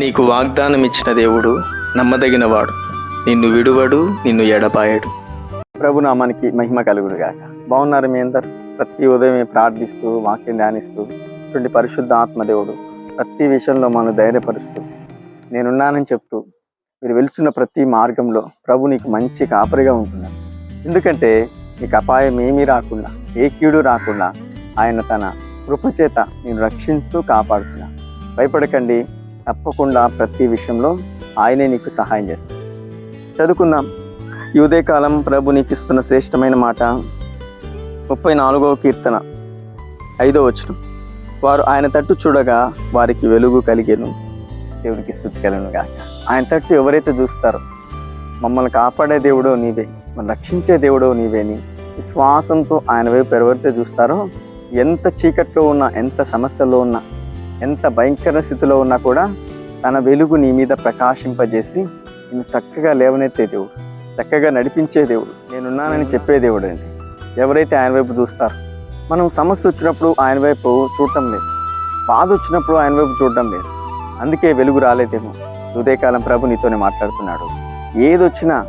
నీకు వాగ్దానం ఇచ్చిన దేవుడు నమ్మదగినవాడు. నిన్ను విడువడు నిన్ను ఎడపాయడు ప్రభు నామానికి మహిమ కలుగుడుగాక బాగున్నారు మీ అందరు? ప్రతి ఉదయం ప్రార్థిస్తూ వాక్యం ధ్యానిస్తూ చూడండి పరిశుద్ధ ఆత్మదేవుడు ప్రతి విషయంలో మనం ధైర్యపరుస్తూ నేనున్నానని చెప్తూ మీరు వెలుచున్న ప్రతి మార్గంలో ప్రభు నీకు మంచి కాపరిగా ఉంటున్నాడు. ఎందుకంటే నీకు అపాయం ఏమీ రాకుండా ఏ కీడు రాకుండా ఆయన తన కృపచేత నేను రక్షిస్తూ కాపాడుతున్నా భయపడకండి. తప్పకుండా ప్రతి విషయంలో ఆయనే నీకు సహాయం చేస్తాడు. చదువుకుందాం. ఈ ఉదయకాలం ప్రభు నీకు ఇస్తున్న శ్రేష్టమైన మాట. ముప్పై నాలుగవ కీర్తన ఐదో వచ్చిన వారు ఆయన తట్టు చూడగా వారికి వెలుగు కలిగేను. దేవునికి స్థుతి కలను గాక. ఆయన తట్టు ఎవరైతే చూస్తారో మమ్మల్ని కాపాడే దేవుడో నీవే మన రక్షించే దేవుడో నీవేని విశ్వాసంతో ఆయన వైపు ఎవరైతే చూస్తారో ఎంత చీకట్లో ఉన్నా ఎంత సమస్యల్లో ఉన్నా ఎంత భయంకర స్థితిలో ఉన్నా కూడా తన వెలుగు నీ మీద ప్రకాశింపజేసి నేను చక్కగా లేవనెత్తే దేవుడు చక్కగా నడిపించే దేవుడు నేనున్నానని చెప్పే దేవుడు అండి. ఎవరైతే ఆయన వైపు చూస్తారో మనం సమస్య వచ్చినప్పుడు ఆయన వైపు చూడటం లేదు. బాధ వచ్చినప్పుడు ఆయన వైపు చూడటం లేదు. అందుకే వెలుగు రాలేదేమో. ఉదయకాలం ప్రభు నీతోనే మాట్లాడుతున్నాడు. ఏదొచ్చినా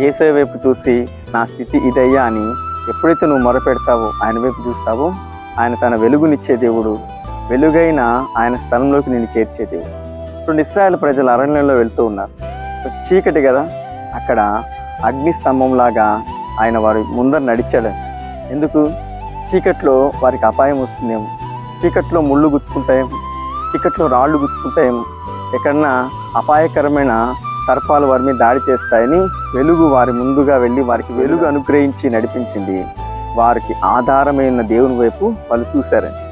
ఏసే వైపు చూసి నా స్థితి ఇదయ్యా అని ఎప్పుడైతే నువ్వు మొరపెడతావో ఆయన వైపు చూస్తావో ఆయన తన వెలుగునిచ్చే దేవుడు వెలుగైన ఆయన స్థలంలోకి నేను చేర్చేది ఇప్పుడు ఇస్రాయల్ ప్రజలు అరణ్యంలో వెళ్తూ ఉన్నారు. చీకటి కదా? అక్కడ అగ్ని స్తంభంలాగా ఆయన వారి ముందర నడిచాడు. ఎందుకు? చీకట్లో వారికి అపాయం వస్తుందేమో. చీకట్లో ముళ్ళు గుచ్చుకుంటాయేమో. చీకట్లో రాళ్ళు గుచ్చుకుంటాయేమో. ఎక్కడన్నా అపాయకరమైన సర్పాలు వారి మీద దాడి చేస్తాయని వెలుగు వారి ముందుగా వెళ్ళి వారికి వెలుగు అనుగ్రహించి నడిపించింది. వారికి ఆధారమైన దేవుని వైపు వాళ్ళు చూశారని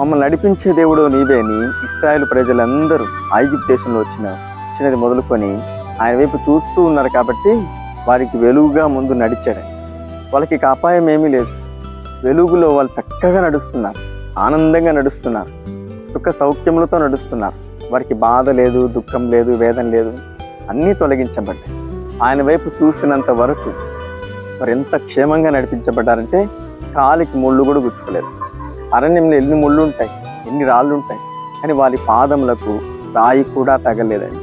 మమ్మల్ని నడిపించే దేవుడు నీవేని ఇస్రాయేల్ ప్రజలందరూ ఐగిప్ట్ దేశంలో వచ్చిన వచ్చినది మొదలుకొని ఆయన వైపు చూస్తూ ఉన్నారు కాబట్టి వారికి వెలుగుగా ముందు నడిచాడు. వాళ్ళకి అపాయం ఏమీ లేదు. వెలుగులో వాళ్ళు చక్కగా నడుస్తున్నారు. ఆనందంగా నడుస్తున్నారు. సుఖ సౌఖ్యములతో నడుస్తున్నారు. వారికి బాధ లేదు దుఃఖం లేదు వేదన లేదు. అన్నీ తొలగించబడ్డాయి. ఆయన వైపు చూసినంత వరకు వారు ఎంత క్షేమంగా నడిపించబడ్డారంటే కాలికి ముళ్ళు కూడా గుచ్చుకోలేదు. అరణ్యంలో ఎన్ని ముళ్ళు ఉంటాయి ఎన్ని రాళ్ళు ఉంటాయి కానీ వారి పాదములకు రాయి కూడా తగలేదండి.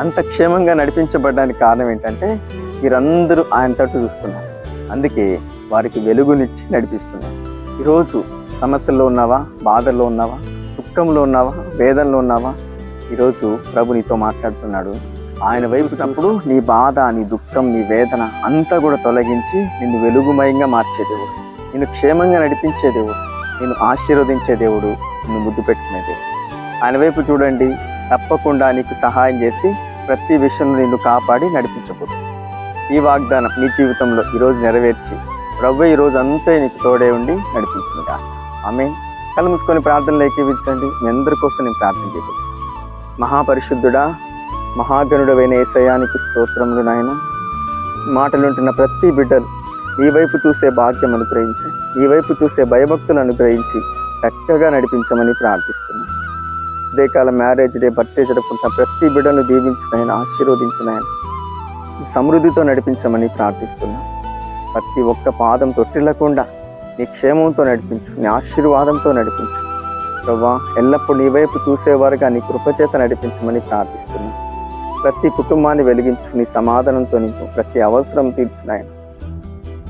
అంత క్షేమంగా నడిపించబడడానికి కారణం ఏంటంటే వీరందరూ ఆయన తట్టు చూస్తున్నారు. అందుకే వారికి వెలుగునిచ్చి నడిపిస్తున్నారు. ఈరోజు సమస్యల్లో ఉన్నావా బాధల్లో ఉన్నావా దుఃఖంలో ఉన్నావా వేదనలో ఉన్నావా? ఈరోజు ప్రభు నీతో మాట్లాడుతున్నాడు. ఆయన వైపునప్పుడు నీ బాధ నీ దుఃఖం నీ వేదన అంతా కూడా తొలగించి నిన్ను వెలుగుమయంగా మార్చేదేవుడు నిన్ను క్షేమంగా నడిపించే నేను నిన్ను ఆశీర్వదించే దేవుడు నిన్ను ముద్దు పెట్టుకునే దేవుడు. ఆయన వైపు చూడండి తప్పకుండా నీకు సహాయం చేసి ప్రతి విషయంలో నిన్ను కాపాడి నడిపించబోతుంది ఈ వాగ్దానం నీ జీవితంలో ఈరోజు నెరవేర్చి ప్రభు ఈ రోజు నీకు తోడే ఉండి నడిపించింది ఆమె కళ్ళు మూసుకొని ప్రార్థనలు ఏకీవించండి. మీ అందరి కోసం నేను ప్రార్థన చేయబోతున్నాను మహాపరిశుద్ధుడా మహాగణుడమైన ఏసయానికి స్తోత్రములు నాయన. మాటలుంటున్న ప్రతి బిడ్డలు ఈ వైపు చూసే భాగ్యం అనుగ్రహించి ఈ వైపు చూసే భయభక్తులు అనుగ్రహించి చక్కగా నడిపించమని ప్రార్థిస్తున్నాను ఇదే కాలం మ్యారేజ్ డే బర్త్డే జరుపుకుంటున్న ప్రతి బిడ్డను దీవించిన ఆశీర్వదించిన సమృద్ధితో నడిపించమని ప్రార్థిస్తున్నాను ప్రతి ఒక్క పాదం తొట్టిల్లకుండా నీ క్షేమంతో నడిపించు నీ ఆశీర్వాదంతో నడిపించు. ప్రభా ఎల్లప్పుడూ నీ వైపు చూసేవారుగా నీ కృపచేత నడిపించమని ప్రార్థిస్తున్నాను ప్రతి కుటుంబాన్ని వెలిగించు నీ సమాధానంతో నింపు ప్రతి అవసరం తీర్చునాయన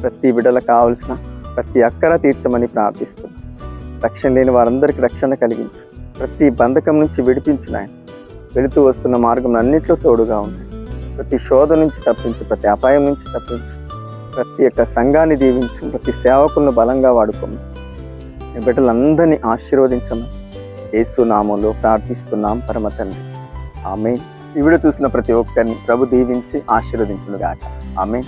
ప్రతి బిడ్డలకు కావలసిన ప్రతి అక్కర తీర్చమని ప్రార్థిస్తున్నాను రక్షణ లేని వారందరికీ రక్షణ కలిగించు. ప్రతి బంధకం నుంచి విడిపించు నాయన. వెళుతూ వస్తున్న మార్గం అన్నింటిలో తోడుగా ఉంది ప్రతి శోధ నుంచి తప్పించు ప్రతి అపాయం నుంచి తప్పించు. ప్రతి ఒక్క సంఘాన్ని దీవించు ప్రతి సేవకులను బలంగా వాడుకోము. మీ బిడ్డలందరినీ ఆశీర్వదించమని యేసు నామంలో ప్రార్థిస్తున్నాం పరమ తండ్రి. ఆమె ఈ వీడియో చూసిన ప్రతి ఒక్కరిని ప్రభు దీవించి ఆశీర్వదించునుగాక. ఆమె